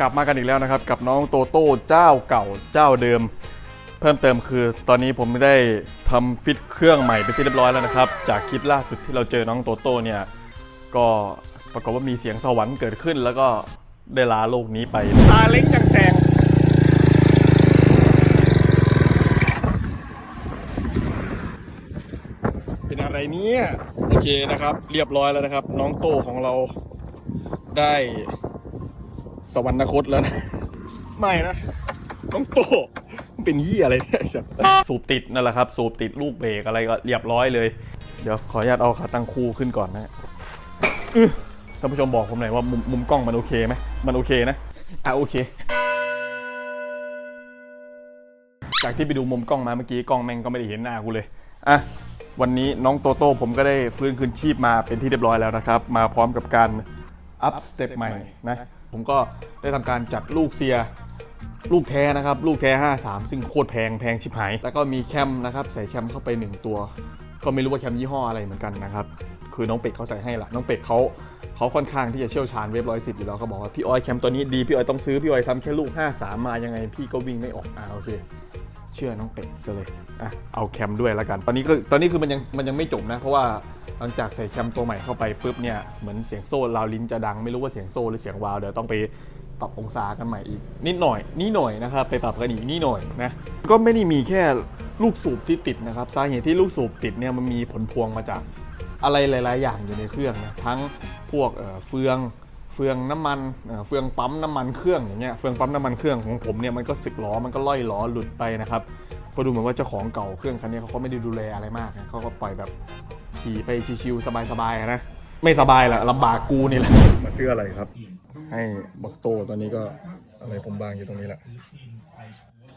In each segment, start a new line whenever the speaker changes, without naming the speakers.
กลับมากันอีกแล้วนะครับ กับน้องโตโต้เจ้าเก่าเจ้าเดิม เพิ่มเติมคือตอนนี้ผมได้ทำฟิตเครื่องใหม่ไปนที่เรียบร้อยแล้วนะครับ จากคลิปล่าสุดที่เราเจอน้องโตโต้เนี่ยก็ปรากฏว่ามีเสียงสวรรค์เกิดขึ้น แล้วก็ได้ลาโลกนี้ไปตาเล้งจังแสงเป็นอะไรเนี่ยโอเคนะครับ เรียบร้อยแล้วนะครับ น้องโตของเราได้ สวรรคตแล้วนะ ไม่นะน้องโตมันเป็นยี่อะไรเนี่ยสูบติดนั่นแหละครับ สูบติดลูกเบรกอะไรก็เรียบร้อยเลย เดี๋ยวขออนุญาตเอาขาตั้งคู่ขึ้นก่อนนะท่านผู้ชมบอกผมหน่อยว่ามุมมุมกล้องมันโอเคไหมมันโอเคนะ อะโอเค จากที่ไปดูมุมกล้องมาเมื่อกี้กล้องแม่งก็ไม่ได้เห็นหน้ากูเลย อะวันนี้น้องโตโต้ผมก็ได้ฟื้นคืนชีพมาเป็นที่เรียบร้อยแล้วนะครับ มาพร้อมกับการอัพสเต็ปใหม่นะ ผมก็ได้ทำการจัดลูกเซียลูกแท้นะครับ ลูกแท้ 53 ซึ่งโคตรแพงแพงชิบหาย แล้วก็มีแคมนะครับ ใส่แคมเข้าไป 1 ตัว ก็ไม่รู้ว่าแคมยี่ห้ออะไรเหมือนกันนะครับ คือน้องเป็ดเขาใส่ให้ละน้องเป็ดเขาเขาค่อนข้างที่จะเชี่ยวชาญเว็บร้อยสิบอยู่แล้วเขาบอกว่าพี่ออยแคมตัวนี้ดีพี่ออยต้องซื้อพี่ออยทำแค่ลูก 53 มายังไงพี่ก็วิ่งไม่ออกอ่าโอเค เชื่อน้องเป็ดก็เลยอะเอาแคมด้วยแล้วกัน ตอนนี้ก็ตอนนี้คือมันยังมันยังไม่จบนะ เพราะว่าหลังจากใส่แคมตัวใหม่เข้าไปปุ๊บเนี่ยเหมือนเสียงโซ่ราวลิ้นจะดัง ไม่รู้ว่าเสียงโซ่หรือเสียงวาวเดี๋ยวต้องไปปรับองศากันใหม่อีกนิดหน่อยนี่หน่อยนะครับไปปรับกันอีกนี่หน่อยนะก็ไม่ได้มีแค่ลูกสูบที่ติดนะครับสาเหตุที่ลูกสูบติดเนี่ยมันมีผลพวงมาจากอะไรหลาย ๆ อย่างอยู่ในเครื่องนะทั้งพวกเเฟือง เฟืองน้ำมันเอ่อเฟืองปั๊มน้ำมันเครื่องอย่างเงี้ยเฟืองปั๊มน้ำมันเครื่องของผมเนี่ยมันก็สึกล้อมันก็ล่อยล้อหลุดไปนะครับเพอดูเหมือนว่าเจ้าของเก่าเครื่องคันนี้เขาก็ไม่ได้ดูแลอะไรมากนะเขาก็ปล่อยแบบขี่ไปชิวๆสบายๆอะนะไม่สบายแหละลำบากกูนี่แหละมาซื้ออะไรครับ ให้บักโตตอนนี้ก็อะไรผมบางอยู่ตรงนี้แหละ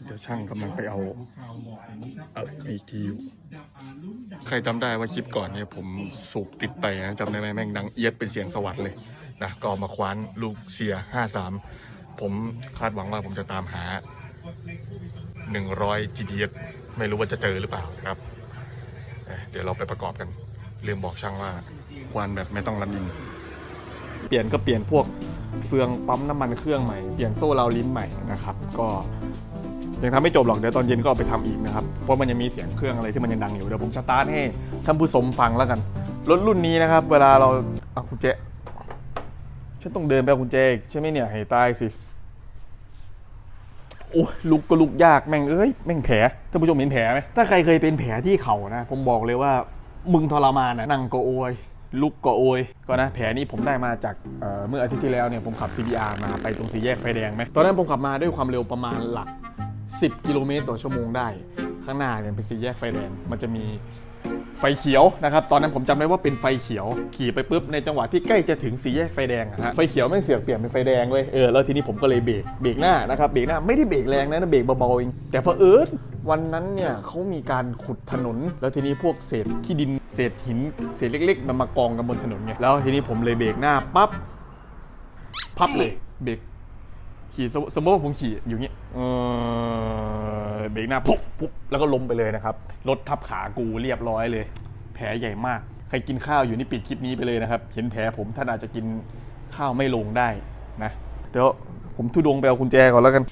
เดี๋ยวช่างกำลังไปเอาอะไรมาอีกทีอยู่ใครจำได้ว่าคลิปก่อนเนี่ยผมสูบติดไปนะจำได้ไหมแม่งดังเอียดเป็นเสียงสวัสด์เลย นะก็เอามาคว้านลูกเสีย 53 ผมคาดหวังว่าผมจะตามหา 100 GPS ไม่รู้ว่าจะเจอหรือเปล่าครับ เดี๋ยวเราไปประกอบกันลืมบอกช่างว่าควานแบบไม่ต้องรันอินเปลี่ยนก็เปลี่ยนพวกเฟืองปั๊มน้ำมันเครื่องใหม่ เปลี่ยนโซ่ราวลิ้นใหม่นะครับ ก็ยังทำไม่จบหรอกเดี๋ยวตอนเย็นก็เอาไปทำอีกนะครับ เพราะมันยังมีเสียงเครื่องอะไรที่มันยังดังอยู่เดี๋ยวผมสตาร์ทให้ท่านผู้ชมฟังแล้วกัน รถรุ่นนี้นะครับ เวลาเราเอาคุณเจ๊ ฉันต้องเดินไปคุณเจใช่ไหมเนี่ยให้ตายสิโอ้ยลุกก็ลุกยากแม่งเอ้ยแม่งแผลท่านผู้ชมเห็นแผลไหมถ้าใครเคยเป็นแผลที่เข่านะ ผมบอกเลยว่ามึงทรมานนะนั่งก็โอยลุกก็โอยก็นะแผลนี้ผมได้มาจากเเมื่ออาทิตย์ที่แล้วเนี่ยผมขับ CBR มาไปตรงสี่แยกไฟแดงไหมตอนนั้นผมขับมาด้วยความเร็วประมาณหลัก 10 กิโลเมตรต่อชั่วโมงได้ ข้างหน้าเนี่ยเป็นสี่แยกไฟแดงมันจะมี ไฟเขียวนะครับตอนนั้นผมจำได้ว่าเป็นไฟเขียวขี่ไปปุ๊บในจังหวะที่ใกล้จะถึงสี่แยกไฟแดงอะฮะไฟเขียวแม่เสือกเปลี่ยนเป็นไฟแดงเลยเออแล้วทีนี้ผมก็เลยเบรกเบรกหน้านะครับเบรกหน้าไม่ได้เบรกแรงนะเบรกเบาๆเองแต่พอเอิญวันนั้นเนี่ยเขามีการขุดถนน แล้วทีนี้พวกเศษขี้ดินเศษหินเศษเล็กๆมันมากองกันบนถนนไงแล้วทีนี้ผมเลยเบรกหน้าปั๊บพับเลยเบรกขี่สมสมมติว่าผมขี่อยู่เงี้ยเออ เบรกหน้าปุ๊บปุ๊บแล้วก็ล้มไปเลยนะครับ รถทับขากูเรียบร้อยเลย แผลใหญ่มาก ใครกินข้าวอยู่นี่ปิดคลิปนี้ไปเลยนะครับ เห็นแผลผมท่านอาจจะกินข้าวไม่ลงได้นะ เดี๋ยวผมทุดงไปเอากุญแจก่อนแล้วกัน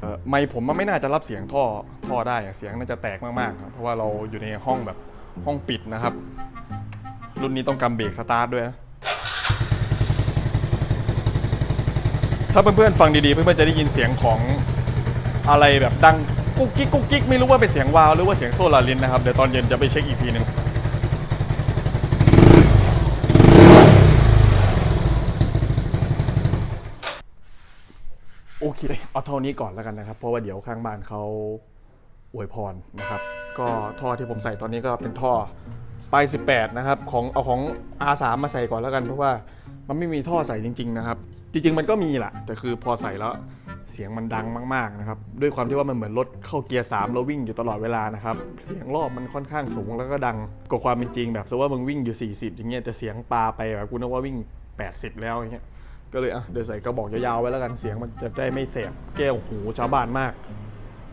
เออไม่ผมมันไม่น่าจะรับเสียงท่อท่อได้เสียงน่าจะแตกมากๆ เพราะว่าเราอยู่ในห้องแบบห้องปิดนะครับ รุ่นนี้ต้องกำเบรกสตาร์ทด้วยนะ ถ้าเพื่อนๆฟังดีๆเพื่อนๆจะได้ยินเสียงของอะไรแบบดังกุ๊กกิ๊กกุ๊กกิ๊กไม่รู้ว่าเป็นเสียงวาวหรือว่าเสียงโซลารินนะครับเดี๋ยวตอนเย็นจะไปเช็คอีกทีหนึงโอเคเอาเท่านี้ก่อนแล้วกันนะครับ เพราะว่าเดี๋ยวข้างบ้านเขาอวยพรนะครับ ก็ท่อที่ผมใส่ตอนนี้ก็เป็นท่อปลาย18 นะครับ ของเอาของ R3 มาใส่ก่อนแล้วกันเพราะว่ามันไม่มีท่อใส่จริง ๆ นะครับ จริง ๆ มันก็มีแหละแต่คือพอใส่แล้วเสียงมันดังมากๆนะครับด้วยความที่ว่ามันเหมือนรถเข้าเกียร์3แล้ววิ่งอยู่ตลอดเวลานะครับเสียงรอบมันค่อนข้างสูงแล้วก็ดังกว่าความเป็นจริงแบบสมมติว่ามึงวิ่งอยู่ 40 อย่างเงี้ยจะเสียงปลาไปแบบกูนึกว่าวิ่ง 80 แล้วอย่างเงี้ยก็เลยอะเดี๋ยวใส่กระบอกยาวๆไว้แล้วกันเสียงมันจะได้ไม่แสบแก้วหูชาวบ้านมาก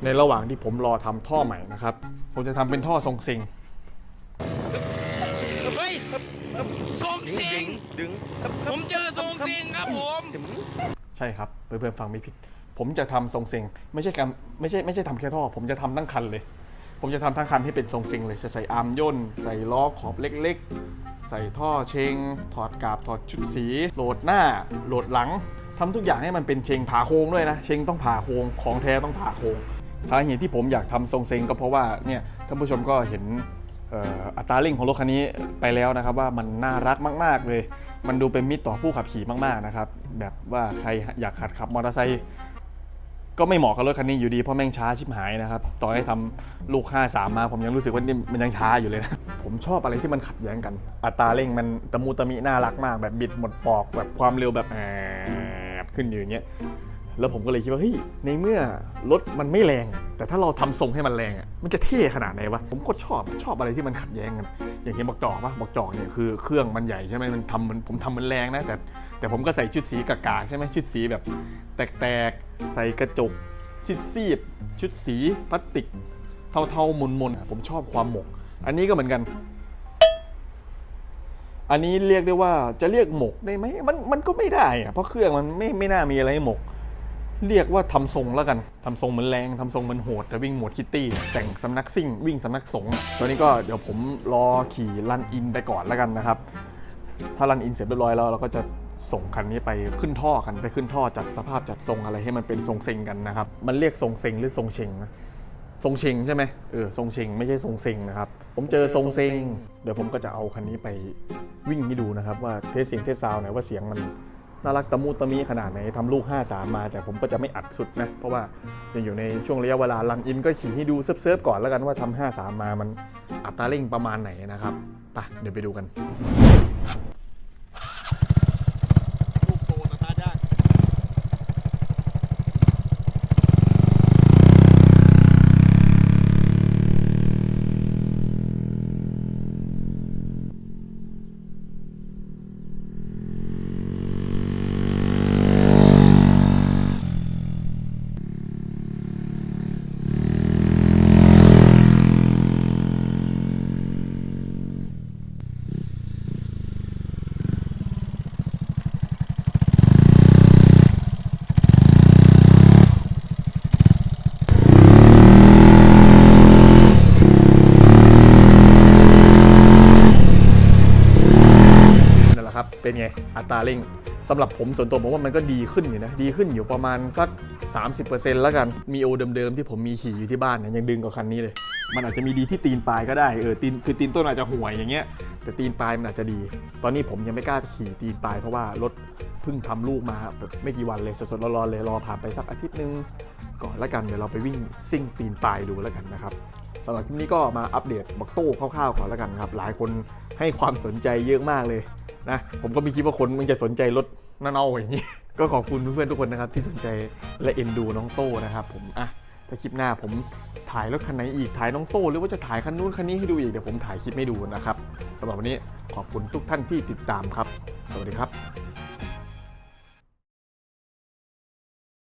ในระหว่างที่ผมรอทำท่อใหม่นะครับผมจะทำเป็นท่อทรงซิง
ทรงเซง
ดึง
ผมเจอทรงเซงครับผม
ใช่ครับเพื่อนๆฟังไม่ผิด ผมจะทำทรงเซงไม่ใช่การไม่ใช่ไม่ใช่ทำแค่ท่อ ผมจะทำทั้งคันเลย ผมจะทำทั้งคันให้เป็นทรงเซงเลยจะใส่อาร์มย่น ใส่ล้อขอบเล็ก ๆ ใส่ท่อเชง ถอดกาบถอดชุดสีโหลดหน้าโหลดหลังทำทุกอย่างให้มันเป็นเชงผ่าโค้งด้วยนะเชงต้องผ่าโค้งของแท้ต้องผ่าโค้งสาเหตุที่ผมอยากทำทรงเซงก็เพราะว่าเนี่ยท่านผู้ชมก็เห็นเอัตราเร่งของรถคันนี้ไปแล้วนะครับว่ามันน่ารักมาก ๆ เลย มันดูเป็นมิตรต่อผู้ขับขี่มากๆนะครับแบบว่าใครอยากหัดขับมอเตอร์ไซค์ก็ไม่เหมาะกับรถคันนี้อยู่ดีเพราะแม่งช้าชิบหายนะครับต่อให้ทำลูก 53 มาผมยังรู้สึกว่านี่มันยังช้าอยู่เลยนะผมชอบอะไรที่มันขัดแย้งกัน อัตราเร่งมันตะมูตะมิน่ารักมาก แบบบิดหมดปอกแบบความเร็วแบบแอบขึ้นอยู่อย่างเงี้ย แล้วผมก็เลยคิดว่าเฮ้ยในเมื่อรถมันไม่แรง แต่ถ้าเราทำทรงให้มันแรงอะมันจะเท่ขนาดไหนวะผมก็ชอบชอบอะไรที่มันขัดแย้งกัน อย่างเห็นบอกจอกปะบอกจอกเนี่ยคือเครื่องมันใหญ่ใช่ไหมมันทำมันผมทำมันแรงนะแต่แต่ผมก็ใส่ชุดสีกากๆใช่ไหมชุดสีแบบ แตกๆใส่กระจกซีดๆชุดสีพลาสติกเทาๆมนๆผมชอบความหมก อันนี้ก็เหมือนกันอันนี้เรียกได้ว่าจะเรียกหมกได้ไหมมันมันก็ไม่ได้อะเพราะเครื่องมันไม่ไม่น่ามีอะไรหหมก เรียกว่าทำทรงแล้วกันทำทรงเหมือนแรงทำทรงเหมือนโหดแต่วิ่งโหมดคิตตี้ แต่งสำนักซิ่ง วิ่งสำนักสง์ตอนนี้ก็เดี๋ยวผมรอขี่รันอินไปก่อนแล้วกันนะครับ ถ้ารันอินเสร็จเรียบร้อยแล้วเราก็จะส่งคันนี้ไปขึ้นท่อกันไปขึ้นท่อจัดสภาพจัดทรงอะไรให้มันเป็นทรงเซ็งกันนะครับ มันเรียกทรงเซ็งหรือทรงเชงนะทรงเชงใช่ไหมเออทรงเชงไม่ใช่ทรงเซ็งนะครับ ผมเจอทรงเซ็งเดี๋ยวผมก็จะเอาคันนี้ไปวิ่งให้ดูนะครับ ว่าเทสเสียงเทสซาวน์หน่อยว่าเสียงมัน น่ารักตะมูตะมีขนาดไหนทำลูก 53 มา แต่ผมก็จะไม่อัดสุดนะ เพราะว่ายังอยู่ในช่วงระยะเวลารังอินก็ขี่ให้ดูเซิร์ฟๆก่อนแล้วกันว่าทำ53 มามันอัตราเร่งประมาณไหนนะครับไปเดี๋ยวไปดูกัน ลูกโตสตาร์ทยาก นั่นแหละครับ เป็นไง อัตราเร่งสำหรับผมส่วนตัวผมว่ามันก็ดีขึ้นอยู่นะ ดีขึ้นอยู่ประมาณสัก 30%แล้วกัน มีโอเดิมๆที่ผมมีขี่อยู่ที่บ้านเนี่ยยังดึงกว่าคันนี้เลย มันอาจจะมีดีที่ตีนปลายก็ได้ เออตีนคือตีนต้นอาจจะห่วยอย่างเงี้ย แต่ตีนปลายมันอาจจะดี ตอนนี้ผมยังไม่กล้าขี่ตีนปลายเพราะว่ารถเพิ่งทำลูกมาแบบไม่กี่วันเลยสดๆร้อนๆเลยรอผ่านไปสักอาทิตย์นึงก่อนแล้วกันเดี๋ยวเราไปวิ่งซิ่งตีนปลายดูแล้วกันนะครับสำหรับคลิปนี้ก็มาอัปเดตบักโต้คร่าวๆก่อนแล้วกันครับ หลายคนให้ความสนใจเยอะมากเลย นะผมก็ไม่คิดว่าคนมันจะสนใจรถน่าเน่าอย่างนี้ ก็ขอบคุณเพื่อนๆทุกคนนะครับที่สนใจและเอ็นดูน้องโต้นะครับผมอะถ้าคลิปหน้าผมถ่ายรถคันไหนอีกถ่ายน้องโต้หรือว่าจะถ่ายคันนู้นคันนี้ให้ดูอีกเดี๋ยวผมถ่ายคลิปให้ดูนะครับสำหรับวันนี้ขอบคุณทุกท่านที่ติดตามครับ สวัสดีครับ